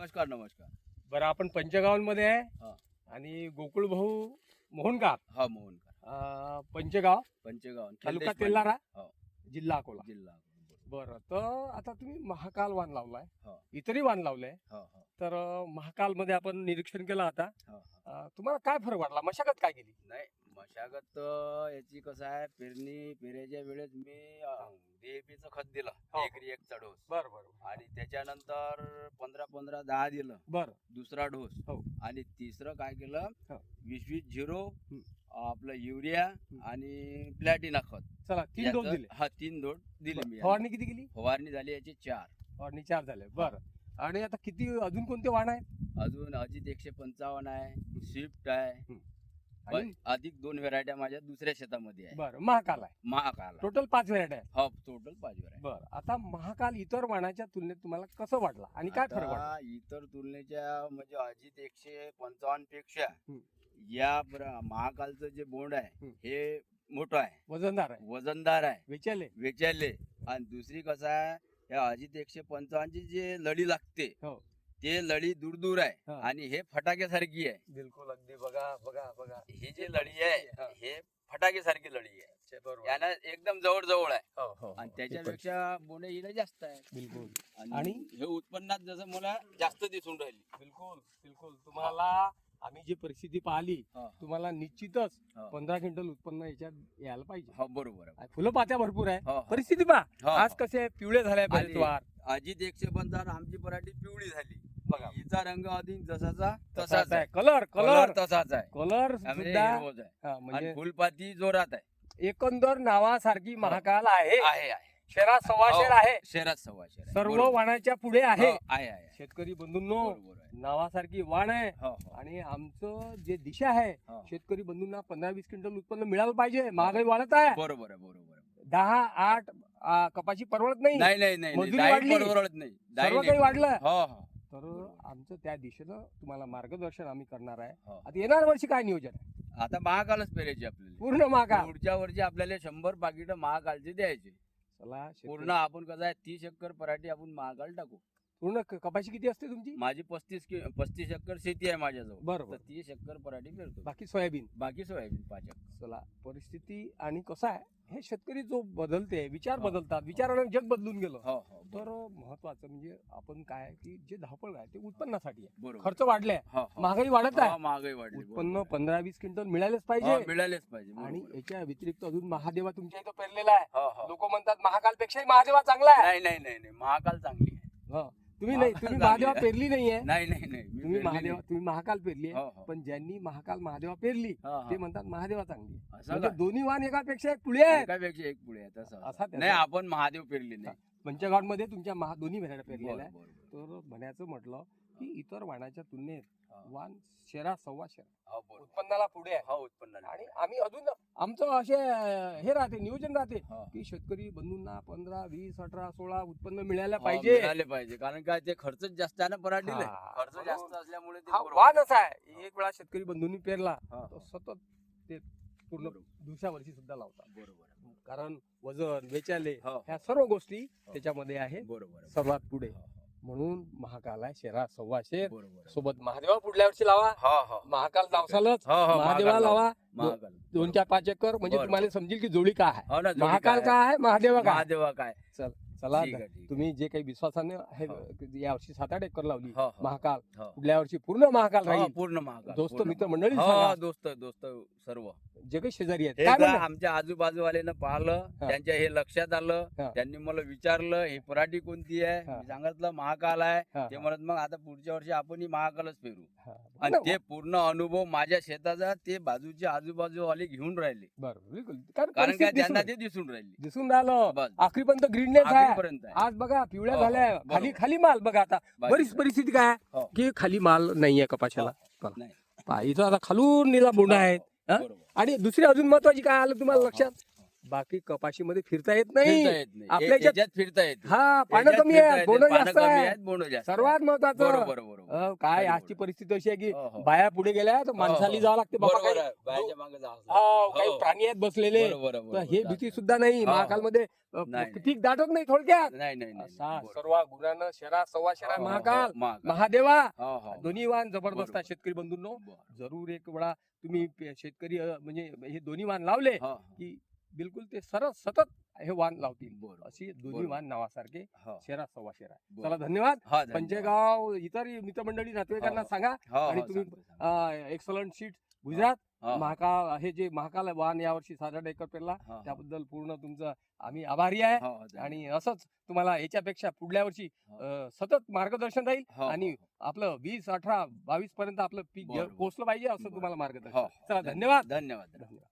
नमस्कार नमस्कार. बरं आपण पंचगावांमध्ये आहे हा. आणि गोकुळ भाऊ मोहनगाव. हा मोहनकर अं, पंचगाव. पंचगाव तालुका तेलारा हो. जिल्हा अकोला. जिल्हा बरं तर आता तुम्ही महाकाल वाण लावलाय. हो. इतरही वाण लावलंय. हो हो. तर महाकाल मध्ये आपण निरीक्षण केलं आता. हो, हो. अं, तुम्हाला काय फरक वाटला? मशागत काय केली? नाही मशागत याची कसं आहे पेरणी पेरायच्या वेळेस मी डीएपीचं खत दिलं हो. एकरी एकचा डोस. बरं बरं आणि त्याच्यानंतर पंधरा पंधरा दहा दिलं. बरं. दुसरा डोस. हो. आणि तिसरं काय केलं हो. वीस वीस झिरो. आपलं युरिया आणि प्लॅटिना खत. चला तीन डोस याचं- दिले. हा तीन डोस दिले मी. फवारणी किती केली? फवारणी झाली याची चार. फवारणी चार झाले. बरं. आणि आता किती अजून कोणते वाण आहेत? अजून अजित एकशे पंचावन्न आहे स्विफ्ट आहे आणि? अधिक दोन व्हरायट्या माझ्या दुसऱ्या शेतामध्ये आहे बरं महाकाल आहे. महाकाल टोटल पाच व्हरायटी आहे हा टोटल पाच व्हरायटी बरं आता महाकाल इतर वाणाच्या तुलनेत तुम्हाला कसं वाटला आणि काय फरक वाटला? आता इतर तुलनेच्या म्हणजे अजित एकशे पंचावन्नपेक्षा हं. या महाकालचं जे बोंड आहे हं. हे मोठं आहे. वजनदार आहे. वजनदार आहे. वेचाले. वेचायले आणि दुसरी कसं आहे या अजित एकशे पंचावन्नची जे लढी लागते हो. ते लढी दूर दूर आहे हा. आणि हे फटाक्यासारखी आहे. बिलकुल अगदी. बघा बघा बघा. ही जी लढी आहे हा. फटाक्यासारखी लढी आहे. बरोबर. यानं एकदम जवळ जवळ आहे. हो, हो, आणि हो. त्याच्यापेक्षा बोंडे हिला जास्त आहे. बिलकुल. आणि आणि- हे उत्पन्नात जसं मला जास्त दिसून राहिली. बिलकुल बिलकुल. तुम्हाला आम्ही जी परिस्थिती पाहिली. तुम्हाला निश्चितच हो. पंधरा क्विंटल उत्पन्न याच्यात यायला पाहिजे. हो बरोबर आहे. फुलं पात्या भरपूर आहे. हो, हो. परिस्थिती पहा. हो, आज हो. कसे पिवळे झाले बरेच आणि- वार. अजित एकशे आमची पराठी पिवळी झाली. हिचा रंग अधिक जसाचा तसाच आहे. कलर कलर तसाच आहे. कलर सुद्धा. हा, आणि म्हणजे फुलपाती जोरात आहे. एकंदर नावासारखी महाकाल आहे. आहे आहे. शेरा सव्वाशेर हो. आहे. शहरात सव्वा आहे. सर्व. वाणाच्या पुढे आहे. हो, आहे आहे शेतकरी बंधूंनो बरोबर आहे. नावासारखी वाण आहे. हो, हो. आणि आमचं जे दिशा आहे हो. शेतकरी बंधूंना पंधरा वीस क्विंटल उत्पन्न मिळालं पाहिजे. महागाई वाढत आहे. बरोबर आहे बरोबर आहे. दहा आठ आ, कपाशी परवडत नाही. नाही नाही नाही मजुरी वाढली. नाही. सर्व काही. हो हो. तर आमचं त्या दिशेनं तुम्हाला मार्गदर्शन आम्ही करणार आहे. हो. आता येणार वर्षी काय नियोजन आहे? आता महाकालच पेरायची आपल्याला. पूर्ण महाकाल पुढच्या वर्षी आपल्याला शंभर पाकिट महाकालचे द्यायचे. चला शेतकरी- पूर्ण आपण कसं आहे तीस एकर पराठी आपण महाकाल टाकू. पूर्ण क- कपाशी किती असते तुमची? माझी पस्तीस कि- पस्तीस एकर शेती आहे माझ्याजवळ. बरोबर तर तीस एकर पराठी पेरतो बाकी सोयाबीन? बाकी सोयाबीन पाच एकर. चला परिस्थिती आणि कसं आहे? हे शेतकरी जो बदलते विचार हो. बदलतात. विचारानं जग बदलून गेलं. हो हो तर बरोबर. महत्वाचं म्हणजे आपण काय आहे की जे धावपळ आहे ते उत्पन्नासाठी आहे. बरोबर. खर्च वाढले हो, हो. महागाई वाढत हो, आहे महागाई वाढली उत्पन्न बरोबर. पंधरा वीस क्विंटल मिळालेच हो, पाहिजे. मिळालेच पाहिजे आणि बरोबर. याच्या व्यतिरिक्त अजून महादेवा तुमच्या इथं पेरलेला आहे. हो, हो. लोक म्हणतात महाकालपेक्षाही महादेवा चांगला आहे. नाही नाही नाही नाही. महाकाल चांगली आहे. हं. तुम्ही नाही तुम्ही महादेवा आहे. पेरली नाहीये नाही नाही नाही मी तुम्ही पेरली महादेवा नाही. तुम्ही महाकाल पेरली आहे हो, हो. पण ज्यांनी महाकाल महादेवा पेरली हा, हा. ते म्हणतात महादेवा चांगली आहे. असं म्हणजे का? दोन्ही वाण एकापेक्षा एक पुढे आहेत एकापेक्षा एक पुढे आहे तसं असा असं. त्याचा- नाही आपण महादेव पेरली नाही पंचगाडमध्ये तुमच्या महा दोन्ही व्हरायटी पेरलेल्या आहे. तर म्हणायचं म्हटलं की इतर वाणाच्या तुलनेत. वाण शेरा सव्वा शेरा हो, बरोबर. उत्पन्नाला पुढे आहे हो उत्पन्न आणि आम्ही अजून आमचं असे हे राहते नियोजन राहते. की शेतकरी बंधूंना पंधरा वीस अठरा सोळा उत्पन्न मिळायला पाहिजे मिळाले पाहिजे कारण काय ते खर्च जास्त आहे ना पराठीले हा, खर्च. जास्त असल्यामुळे ते हा बरोबर. वाण असा आहे एक वेळा शेतकरी बंधूंनी पेरला हा, हा. सतत ते पूर्ण. दुसऱ्या वर्षी सुद्धा लावतात बरोबर आहे. कारण वजन वेचाले हो, ह्या सर्व गोष्टी त्याच्यामध्ये आहे बरोबर आहे. सर्वात पुढे. म्हणून महाकाल आहे शेरा सव्वा शेर बरोबर. सोबत महादेवा पुढल्या वर्षी लावा. हो, हो. महाकाल दावसालच. हो, हो, महादेवा महाकाल लावा. महाकाल. दोन चार पाच एकर. म्हणजे. तुम्हाला समजेल की जोडी काय आहे. हो ना जोडी महाकाल काय काय आहे? महादेवा काय आहे? महादेवा काय चला. ठीक आहे, ठीक आहे. तुम्ही जे काही विश्वासाने हे हो. या वर्षी सात आठ एकर लावली हो, हो. महाकाल हो. पुढल्या वर्षी पूर्ण महाकाल हो, राहील पूर्ण महाकाल दोस्त पूर्ण मित्र महाकाल. मंडळी हो सांगा. दोस्त दोस्त सर्व जे काही शेजारी आहेत हे काय का म्हणतात? आमच्या आजूबाजूवाल्यानं पाहिलं हा. त्यांच्या हे लक्षात आलं हा. त्यांनी मला विचारलं ही पराठी कोणती आहे हा. मी सांगितलं महाकाल आहे हा, ते हा, म्हणत मग आता पुढच्या वर्षी आपणही महाकालच पेरू हा. आणि ते पूर्ण अनुभव माझ्या शेताचा ते बाजूचे आजूबाजूवाले घेऊन राहिले बरं बिलकुल कारण कारण काय परिस्थिती त्यांना दिसून- ते दिसून राहिले दिसून राहिलं बस आखरीपर्यंत ग्रीननेस आहे आहे. आज बघा पिवळ्या हो, हो, झाल्या बरोबर. खाली खाली माल बघा आता बरीच परिस्थिती काय आहे हो. की खाली माल नाहीये कपाशाला पहा. नाही. पहा, इथं आता खालून निला बोंडा आहेत हा? बरोबर. आणि दुसरी अजून महत्वाची काय आलं तुम्हाला लक्षात बाकी कपाशीमध्ये फिरता येत नाही फिरता येत नाही आपल्या याच्यात फिरता येत नाही. हा पानं याच्यात कमी फिरता आहे येते, बोनस पानं जास्त कमी आहे आहेत, बोनस जास्त आहे. सर्वात महत्वाचं बरोबर काय बरोबर. आजची परिस्थिती अशी आहे की हो, हो. बाया पुढे गेल्या तर माणसाली हो. जावं लागते बाबा बरोबर काही आहे. बाहेरच्या मागं जावं हा, लागतं. काही हो. प्राणी आहेत बसलेले बरोबर, तर बरोबर. हे भीती सुद्धा नाही हो. महाकालमध्ये अ, नाही, पीक दाटत नाही थोडक्यात नाही नाही नाही असा नाही. बरोबर. सर्व गुणानं शरा सव्वा शरा हो, हो, महाकाल हो, महाकाल. महादेवा हो, हो. दोन्ही वाहन जबरदस्त बरोबर. आहे शेतकरी बंधूंनो बरं. जरूर एक वेळा तुम्ही पे- शेतकरी अ, म्हणजे हे दोन्ही वाहन लावले हो, की बिलकुल ते सरळ सतत हे वाहन लावतील. अशी दोन्ही. वाहन नावासारखे हो, शेरा सव्वा शेरा बरोबर. चला धन्यवाद हा, धन्यवाद. पंचेगाव इतर मित्रमंडळी नातेवाईकांना हो. सांगा हो, आणि हो, तुम्ही- सांगतो, सांगतो. एक्सलंट सीट गुजरात हो. महाकाल हे जे महाकाल वाहन यावर्षी साधारण एकर पेरला हो, हो. त्याबद्दल पूर्ण तुमचं आम्ही आभारी आहे हो, धन्यवाद. आणि असंच तुम्हाला याच्यापेक्षा पुढल्या वर्षी. अ, सतत मार्गदर्शन राहील हो, हो, आणि हो. आपलं वीस अठरा बावीस पर्यंत आपलं पीक घे-. पोहोचलं पाहिजे असं. तुम्हाला हो, मार्गदर्शन हो. चला धन्यवाद धन्यवाद धन्यवाद